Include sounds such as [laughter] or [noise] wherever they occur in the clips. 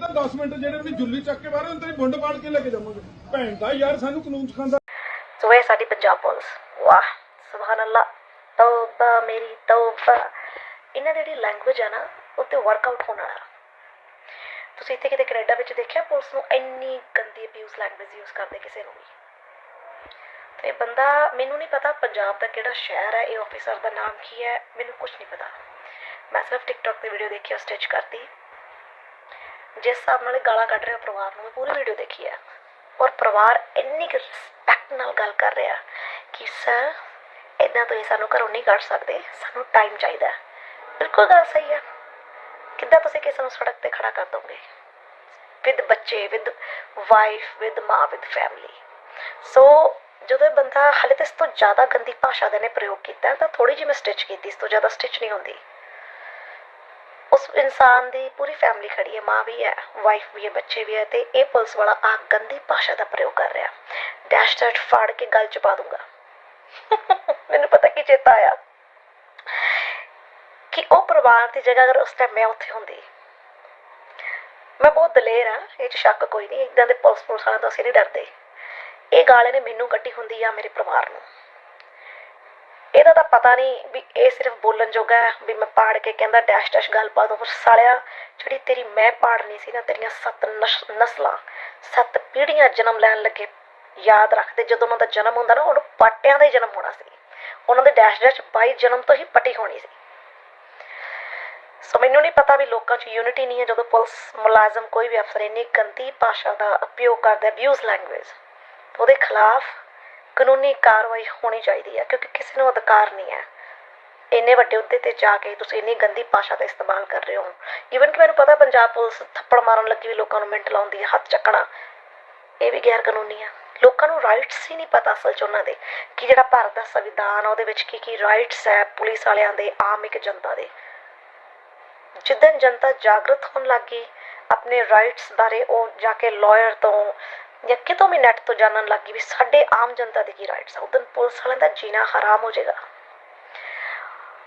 ਤਾਂ 10 ਮਿੰਟ ਜਿਹੜੇ ਵੀ ਜੁੱਲੀ ਚੱਕ ਕੇ ਬਾਹਰ ਤੇਰੀ ਬੁੰਡ ਪਾੜ ਕੇ ਲੈ ਕੇ ਜਾਵਾਂਗੇ। ਭੈਣ ਦਾ ਯਾਰ ਸਾਨੂੰ ਕਾਨੂੰਨ ਸਿਖਾਉਂਦਾ। ਸੋ ਇਹ ਸਾਡੀ ਪੰਜਾਬ ਪੁਲਿਸ। ਵਾਹ ਸੁਭਾਨ ਅੱਲਾ ਤੌਬਾ, ਮੇਰੀ ਤੌਬਾ। ਇਹਨਾਂ ਦੀ ਜਿਹੜੀ ਲੈਂਗੁਏਜ ਆ ਨਾ ਉੱਤੇ ਵਰਕਆਊਟ ਹੋਣ ਵਾਲਾ। ਤੁਸੀਂ ਇੱਥੇ ਕਿਤੇ ਕੈਨੇਡਾ ਵਿੱਚ ਦੇਖਿਆ, ਪੁਲਿਸ ਨੂੰ ਇੰਨੀ ਗੰਦੀ ਅਬਿਊਜ਼ ਲੈਂਗੁਏਜ ਯੂਜ਼ ਕਰਦੇ ਕਿਸੇ ਨੂੰ ਵੀ? ਤੇ ਬੰਦਾ, ਮੈਨੂੰ ਨਹੀਂ ਪਤਾ ਪੰਜਾਬ ਦਾ ਕਿਹੜਾ ਸ਼ਹਿਰ ਹੈ, ਇਹ ਆਫੀਸਰ ਦਾ ਨਾਮ ਕੀ ਹੈ, ਮੈਨੂੰ ਕੁਝ ਨਹੀਂ ਪਤਾ। ਮੈਂ ਸਿਰਫ ਟਿਕਟੌਕ ਤੇ ਵੀਡੀਓ ਦੇਖੀ, ਉਹ ਸਟਿਚ ਕਰਤੀ। ਜਿਸ ਹਿਸਾਬ ਨਾਲ ਗਾਲਾਂ ਕੱਢ ਰਿਹਾ ਪਰਿਵਾਰ ਨੂੰ ਮੈਂ ਪੂਰੀ ਵੀਡੀਓ ਦੇਖੀ ਹੈ। ਔਰ ਪਰਿਵਾਰ ਇੰਨੀ ਕੁ ਰਿਸਪੈਕਟ ਨਾਲ ਗੱਲ ਕਰ ਰਿਹਾ ਕਿ ਸਰ ਇਦਾਂ ਤੁਸੀਂ ਸਾਨੂੰ ਘਰੋਂ ਨਹੀਂ ਕੱਢ ਸਕਦੇ, ਸਾਨੂੰ ਟਾਈਮ ਚਾਹੀਦਾ ਬਿਲਕੁਲ ਗੱਲ ਸਹੀ ਹੈ। ਕਿੱਦਾਂ ਤੁਸੀਂ ਕਿਸੇ ਨੂੰ ਸੜਕ ਤੇ ਖੜਾ ਕਰ ਦੋਗੇ? ਵਿਦ ਬੱਚੇ ਵਿਦ ਵਾਈਫ ਵਿਦ ਮਾਂ ਵਿਦ ਫੈਮਿਲੀ ਸੋ ਜਦੋਂ ਇਹ ਬੰਦਾ ਹਲੇ ਤਾਂ ਇਸ ਤੋਂ ਜ਼ਿਆਦਾ ਗੰਦੀ ਭਾਸ਼ਾ ਦੇ ਨੇ ਪ੍ਰਯੋਗ ਕੀਤਾ, ਤਾਂ ਥੋੜੀ ਜਿਹੀ ਮੈਂ ਸਟਿਚ ਕੀਤੀ, ਇਸ ਤੋਂ ਜ਼ਿਆਦਾ ਸਟਿਚ ਨਹੀਂ ਹੁੰਦੀ। ਉਸ ਇਨਸਾਨ ਦੀ ਪੂਰੀ ਫੈਮਿਲੀ ਖੜੀ ਹੈ, ਮਾਂ ਵੀ ਹੈ ਵਾਈਫ ਵੀ ਹੈ, ਬੱਚੇ ਵੀ ਹੈ ਤੇ ਇਹ ਪੁਲਿਸ ਵਾਲਾ ਆ ਗੰਦੀ ਭਾਸ਼ਾ ਦਾ ਪ੍ਰਯੋਗ ਕਰ ਰਿਹਾ। ਡੈਸ਼ ਡੈਸ਼ ਫਾੜ ਕੇ ਗਲ ਚ ਪਾ ਦੂੰਗਾ। [laughs] ਮੈਨੂੰ ਪਤਾ ਕੀ ਚੇਤਾ ਆਇਆ। ਕਿ ਉਹ ਪਰਿਵਾਰ ਦੀ ਜਗ੍ਹਾ ਅਗਰ ਉਸ ਟਾਈਮ ਮੈਂ ਉੱਥੇ ਹੁੰਦੀ, ਮੈਂ ਬਹੁਤ ਦਲੇਰ ਆ ਇਹ ਚ ਸ਼ੱਕ ਕੋਈ ਨਹੀਂ ਇਦਾਂ ਦੇ ਪੁਲਿਸ ਪੁਲਿਸ ਵਾਲਿਆਂ ਤੋਂ ਅਸੀਂ ਨਹੀਂ ਡਰਦੇ। ਇਹ ਗਾਲੇ ਨੇ ਮੈਨੂੰ ਕੱਢੀ ਹੁੰਦੀ ਆ ਮੇਰੇ ਪਰਿਵਾਰ ਨੂੰ। ਇਹਦਾ ਤਾਂ ਪਤਾ ਨਹੀਂ ਵੀ ਇਹ ਸਿਰਫ ਬੋਲਣ ਜੋਗਾ ਹੈ, ਵੀ ਮੈਂ ਪਾੜ ਕੇ ਕਹਿੰਦਾ ਡੈਸ਼ ਡੈਸ਼ ਗੱਲ ਪਾ ਸਾਲਿਆ, ਜਿਹੜੀ ਤੇਰੀ ਮੈਂ ਪਾੜਨੀ ਸੀ ਨਾ, ਤੇਰੀਆਂ ਸੱਤ ਨਸਲਾਂ, ਸੱਤ ਪੀੜ੍ਹੀਆਂ ਜਨਮ ਲੈਣ ਲੱਗੇ, ਯਾਦ ਰੱਖਦੇ ਜਦੋਂ ਉਹਨਾਂ ਦਾ ਜਨਮ ਹੁੰਦਾ ਨਾ, ਉਹਨੂੰ ਪਾਟਿਆਂ ਦਾ ਹੀ ਜਨਮ ਹੋਣਾ ਸੀ। ਉਹਨਾਂ ਦੇ ਡੈਸ਼ ਡੈਸ਼ 22 ਜਨਮ ਤੋਂ ਹੀ ਪਟੀ ਹੋਣੀ ਸੀ। ਸੋ ਮੈਨੂੰ ਨਹੀਂ ਪਤਾ ਵੀ ਲੋਕਾਂ 'ਚ ਯੂਨਿਟੀ ਨਹੀਂ ਹੈ, ਜਦੋਂ ਪੁਲਿਸ ਮੁਲਾਜ਼ਮ ਕੋਈ ਵੀ ਅਫਸਰ ਇੰਨੀ ਗੰਦੀ ਭਾਸ਼ਾ ਦਾ ਉਪਯੋਗ ਕਰਦਾ ਅਬਿਊਜ਼ ਲੈਂਗੁਏਜ ਉਹਦੇ ਖਿਲਾਫ ਕਾਨੂੰਨੀ ਕਾਰਵਾਈ ਹੋਣੀ ਚਾਹੀਦੀ ਹੈ, ਕਿਉਂਕਿ ਕਿਸੇ ਨੂੰ ਅਧਿਕਾਰ ਨਹੀਂ ਹੈ। ਇੰਨੇ ਵੱਡੇ ਅਹੁਦੇ ਤੇ ਜਾ ਕੇ ਤੁਸੀਂ ਇੰਨੀ ਗੰਦੀ ਭਾਸ਼ਾ ਦਾ ਇਸਤੇਮਾਲ ਕਰ ਰਹੇ ਹੋ। ਈਵਨ ਕਿ ਮੈਨੂੰ ਪਤਾ ਪੰਜਾਬ ਪੁਲਿਸ ਥੱਪੜ ਮਾਰਨ ਲੱਗੀ ਵੀ ਲੋਕਾਂ ਨੂੰ ਮਿੰਟ ਲਾਉਂਦੀ ਹੈ ਹੱਥ ਚੱਕਣਾ। ਇਹ ਵੀ ਗੈਰ ਕਾਨੂੰਨੀ ਆ ਲੋਕਾਂ ਨੂੰ ਰਾਈਟਸ ਹੀ ਨਹੀਂ ਪਤਾ ਅਸਲ 'ਚ ਉਹਨਾਂ ਦੇ ਕਿ ਜਿਹੜਾ ਭਾਰਤ ਦਾ ਸੰਵਿਧਾਨ ਆ, ਉਹਦੇ ਵਿੱਚ ਕੀ ਕੀ ਰਾਈਟਸ ਹੈ ਪੁਲਿਸ ਵਾਲਿਆਂ ਦੇ, ਆਮ ਇੱਕ ਜਨਤਾ ਦੇ। ਜਿੱਦਨ ਜਨਤਾ ਜਾਗਰਤ ਹੋਣ ਲੱਗੀ ਆਪਣੇ ਰਾਈਟਸ ਬਾਰੇ ਉਹ ਜਾ ਕੇ ਲਾਇਰ ਤੋਂ ਜਾਂ ਕਿਤੋਂ ਵੀ ਨੈਟ ਤੋਂ ਜਾਣਨ ਲੱਗੀ ਵੀ ਸਾਡੇ ਆਮ ਜਨਤਾ ਦੇ ਕੀ ਰਾਈਟਸ ਆ ਉਦੋਂ ਪੁਲਿਸ ਵਾਲਿਆਂ ਦਾ ਜੀਣਾ ਹਰਾਮ ਹੋ ਜਾਏਗਾ।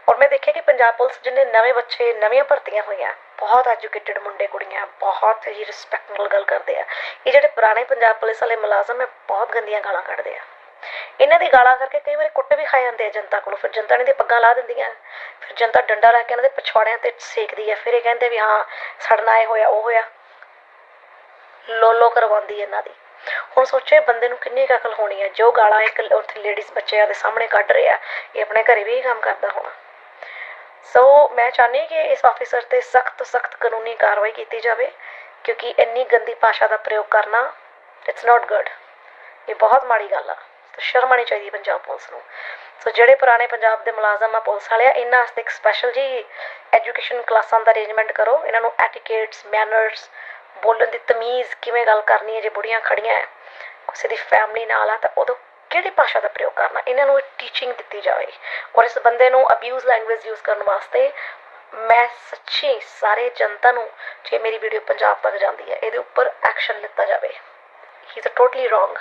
ਔਰ ਮੈਂ ਦੇਖਿਆ ਕਿ ਪੰਜਾਬ ਪੁਲਿਸ ਜਿੰਨੇ ਨਵੇਂ ਬੱਚੇ, ਨਵੀਆਂ ਭਰਤੀਆਂ ਹੋਈਆਂ, ਬਹੁਤ ਐਜੂਕੇਟਿਡ ਮੁੰਡੇ, ਕੁੜੀਆਂ, ਬਹੁਤ ਹੀ ਰਿਸਪੈਕਟ ਨਾਲ ਗੱਲ ਕਰਦੇ ਆ। ਇਹ ਜਿਹੜੇ ਪੁਰਾਣੇ ਪੰਜਾਬ ਪੁਲਿਸ ਵਾਲੇ ਮੁਲਾਜ਼ਮ ਹੈ ਬਹੁਤ ਗੰਦੀਆਂ ਗਾਲਾਂ ਕੱਢਦੇ ਆ। ਇਹਨਾਂ ਦੀ ਗਾਲਾਂ ਕਰਕੇ ਕਈ ਵਾਰੀ ਕੁੱਟ ਵੀ ਖਾ ਜਾਂਦੇ ਆ ਜਨਤਾ ਕੋਲੋਂ, ਫਿਰ ਜਨਤਾ ਨੇ ਦੇ ਪੱਗਾਂ ਲਾ ਦਿੰਦੀਆਂ, ਫਿਰ ਜਨਤਾ ਡੰਡਾ ਲੈ ਕੇ ਇਹਨਾਂ ਦੇ ਪਛਵਾੜਿਆਂ ਤੇ ਸੇਕਦੀ ਆ, ਫਿਰ ਇਹ ਕਹਿੰਦੇ ਵੀ ਹਾਂ ਸੜਨਾ ਇਹ ਹੋਇਆ, ਉਹ ਹੋਇਆ। ਲੋਲੋ ਕਰਵਾਉਂਦੀ ਇਹਨਾਂ ਦੀ। ਹੁਣ ਸੋਚੇ ਬੰਦੇ ਨੂੰ ਕਿੰਨੀ ਅਕਲ ਹੋਣੀ ਹੈ ਜੋ ਗਾਲਾਂ ਇੱਕ ਉੱਥੇ ਲੇਡੀਜ਼ ਬੱਚਿਆਂ ਦੇ ਸਾਹਮਣੇ ਕੱਢ ਰਿਹਾ, ਇਹ ਆਪਣੇ ਘਰੇ ਵੀ ਇਹ ਕੰਮ ਕਰਦਾ ਹੋਣਾ। ਸੋ ਮੈਂ ਚਾਹੁੰਦੀ ਕਿ ਇਸ ਆਫੀਸਰ ਤੇ ਸਖਤ ਸਖਤ ਕਾਨੂੰਨੀ ਕਾਰਵਾਈ ਕੀਤੀ ਜਾਵੇ, ਕਿਉਂਕਿ ਇੰਨੀ ਗੰਦੀ ਭਾਸ਼ਾ ਦਾ ਪ੍ਰਯੋਗ ਕਰਨਾ ਇਟਸ ਨਾਟ ਗੁੱਡ ਇਹ ਬਹੁਤ ਮਾੜੀ ਗੱਲ ਆ ਸੋ ਸ਼ਰਮ ਆਉਣੀ ਚਾਹੀਦੀ ਪੰਜਾਬ ਪੁਲਿਸ ਨੂੰ। ਸੋ ਜਿਹੜੇ ਪੁਰਾਣੇ ਪੰਜਾਬ ਦੇ ਮੁਲਾਜ਼ਮ ਆ ਪੁਲਿਸ ਵਾਲੇ ਆ, ਇਹਨਾਂ ਵਾਸਤੇ ਇੱਕ ਸਪੈਸ਼ਲ ਜੀ ਐਜੂਕੇਸ਼ਨ ਕਲਾਸਾਂ ਦਾ ਅਰੇਂਜਮੈਂਟ ਕਰੋ। ਇਹਨਾਂ ਨੂੰ ਐਟੀਕੇਟਸ ਮੈਨਰਸ ਬੋਲਣ ਦੀ ਤਮੀਜ਼ ਕਿਵੇਂ ਗੱਲ ਕਰਨੀ ਹੈ, ਜੇ ਬੁੜੀਆਂ ਖੜੀਆਂ ਹੈ, ਕਿਸੇ ਦੀ ਫੈਮਿਲੀ ਨਾਲ ਆ, ਤਾਂ ਉਦੋਂ ਕਿਹੜੀ ਭਾਸ਼ਾ ਦਾ ਪ੍ਰਯੋਗ ਕਰਨਾ? ਇਹਨਾਂ ਨੂੰ ਟੀਚਿੰਗ ਦਿੱਤੀ ਜਾਵੇ। ਔਰ ਇਸ ਬੰਦੇ ਨੂੰ ਅਬਿਊਜ਼ ਲੈਂਗੁਏਜ ਯੂਜ਼ ਕਰਨ ਵਾਸਤੇ ਮੈਂ ਸੱਚੀ ਸਾਰੇ ਜਨਤਾ ਨੂੰ, ਜੇ ਮੇਰੀ ਵੀਡੀਓ ਪੰਜਾਬ ਤੱਕ ਜਾਂਦੀ ਹੈ, ਇਹਦੇ ਉੱਪਰ ਐਕਸ਼ਨ ਲਿੱਤਾ ਜਾਵੇ। ਹੀ ਇਜ਼ ਟੋਟਲੀ ਰੋਂਗ